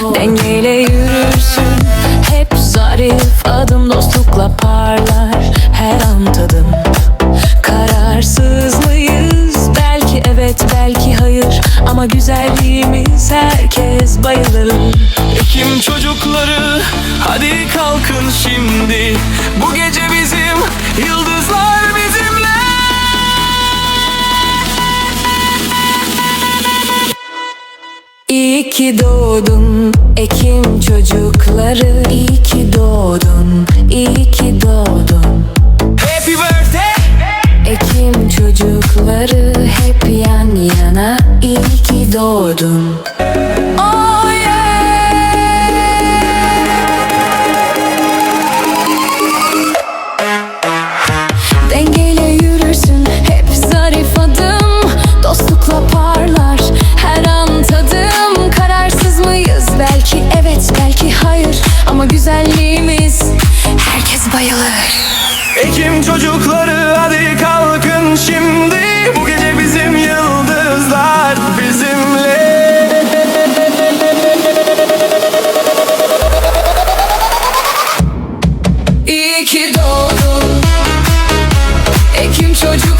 Dengeyle yürürsün. Hep zarif adım dostlukla parlar. Her an tadım. Kararsız mıyız? Belki evet belki hayır. Ama güzelliğimiz herkes bayılır. Ekim çocukları? Hadi kalkın şimdi. Bu gece bizim yıldızlar. İyi ki doğdun Ekim çocukları. İyi ki doğdun İyi ki doğdun. Happy birthday. Ekim çocukları hep yan yana. İyi ki doğdun. Oh güzelliğimiz. Herkes bayılır. Ekim çocukları hadi kalkın şimdi. Bu gece bizim yıldızlar bizimle. İyi ki doğdun. Ekim çocuk